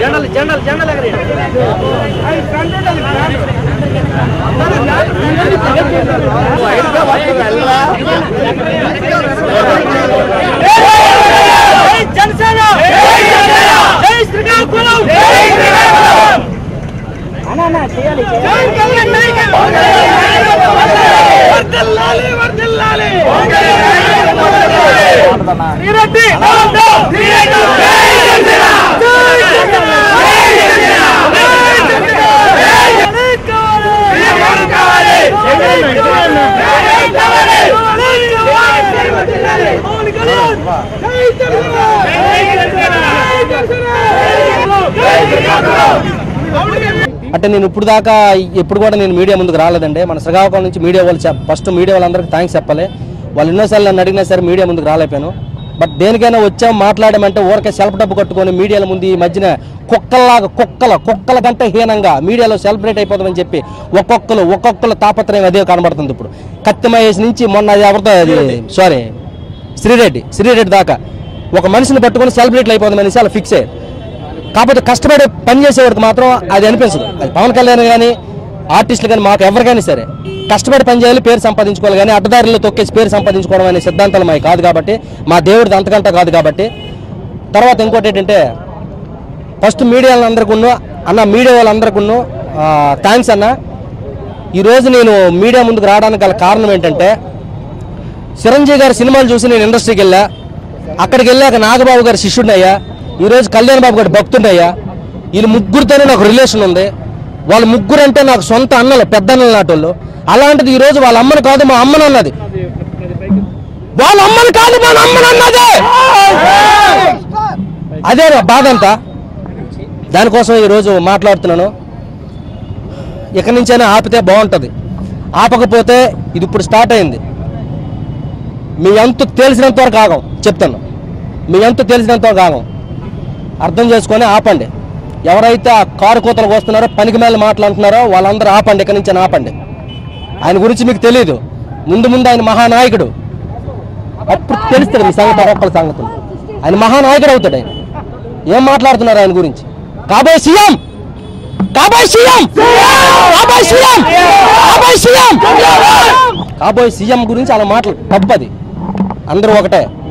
జెండలు జెండలు జెండలు ఎగరేయండి జై జనసేన! జై శ్రీకాకుళం! జై కళ్యాణ్ నాయకత్వం. వర్ధిల్లాలి, వర్ధిల్లాలి. శ్రీరెడ్డి! శ్రీరెడ్డి జై జనసేన జై జనసేన జై జనసేన జై జనసేన జై కావాలి జై కావాలి జై కావాలి జై వర్ధిల్లాలి పవన్ కళ్యాణ్ జై జనసేన జై జనసేన జై జనసేన జై శ్రీకాకుళం అంటే నేను ఇప్పుడు దాకా ఎప్పుడు కూడా నేను మీడియా ముందుకు రాలేదండి. మన శ్రీకాకుళం నుంచి మీడియా వాళ్ళు ఫస్ట్ మీడియా వాళ్ళందరికీ థ్యాంక్స్ చెప్పాలి. వాళ్ళు ఎన్నోసార్లు నన్ను అడిగినా సరే మీడియా ముందుకు రాలేపాను బట్ దేనికైనా వచ్చాం మాట్లాడమంటే ఊరికే సెల్ఫ్ డబ్బు కట్టుకొని మీడియాల ముందు ఈ మధ్యన కుక్కల్లాగా కుక్కల కుక్కల కంటే హీనంగా మీడియాలో సెలబ్రేట్ అయిపోతామని చెప్పి ఒక్కొక్కరు ఒక్కొక్కరు తాపత్రయం అదే కనబడుతుంది ఇప్పుడు. కత్తి మహేష్ నుంచి మొన్న అది ఎవరితో అది సారీ శ్రీరెడ్డి శ్రీరెడ్డి దాకా. ఒక మనిషిని పట్టుకొని సెలబ్రేట్లు అయిపోతుంది అనేసి అలా ఫిక్స్ అయ్యారు కాకపోతే కష్టపడి పని చేసేవాడికి మాత్రం అది అనిపించదు. అది పవన్ కళ్యాణ్ కానీ ఆర్టిస్టులు కానీ మాకు ఎవరికైనా సరే కష్టపడి పని చేయాలి పేరు సంపాదించుకోవాలి కానీ అడ్డదారిలో తొక్కేసి పేరు సంపాదించుకోవడం అనే సిద్ధాంతాలు మాకు కాదు కాబట్టి మా దేవుడిది అంతకంతా కాదు కాబట్టి. తర్వాత ఇంకోటి ఏంటంటే ఫస్ట్ మీడియా వాళ్ళందరికీ అన్న మీడియా వాళ్ళందరికీ థ్యాంక్స్ అన్న. ఈరోజు నేను మీడియా ముందుకు రావడానికి గల కారణం ఏంటంటే చిరంజీవి గారి సినిమాలు చూసి నేను ఇండస్ట్రీకి వెళ్ళా. అక్కడికి వెళ్ళాక నాగబాబు గారి శిష్యుడినయ్యా. ఈరోజు కళ్యాణ్ బాబు గారు భక్తుండయ్యా వీళ్ళు ముగ్గురితోనే నాకు రిలేషన్ ఉంది. వాళ్ళ ముగ్గురు అంటే నాకు సొంత అన్నలు పెద్ద అన్నలు నాటోళ్ళు. అలాంటిది ఈరోజు వాళ్ళ అమ్మని కాదు మా అమ్మను అన్నది. వాళ్ళ అమ్మని కాదు మా అమ్మను అన్నది! అదే బాధ అంతా. దానికోసం ఈరోజు మాట్లాడుతున్నాను. ఇక్కడి నుంచైనా ఆపితే బాగుంటుంది. ఆపకపోతే ఇది ఇప్పుడు స్టార్ట్ అయింది. మీ ఎంత తెలిసినంత వరకు ఆగం. చెప్తాను. మీ ఎంత తెలిసినంత వరకు ఆగం. అర్థం చేసుకొని ఆపండి. ఎవరైతే ఆ కారు కూతలకు వస్తున్నారో పనికి మేల మాట్లాడుతున్నారో వాళ్ళందరూ ఆపండి ఇక్కడి నుంచి ఆపండి. ఆయన గురించి మీకు తెలియదు ముందు ముందు ఆయన మహానాయకుడు. అప్పుడు తెలుస్తుంది మీ సంగతి ఒక్కొక్కల సంగతులు. ఆయన మహానాయకుడు అవుతాడు ఆయన. ఏం మాట్లాడుతున్నారు ఆయన గురించి? కాబోయే సీఎం! కాబోయే సీఎం! కాబోయే సీఎం! కాబోయే సీఎం! కాబోయే సీఎం గురించి అలా మాటలు తప్పది. అందరూ ఒకటే.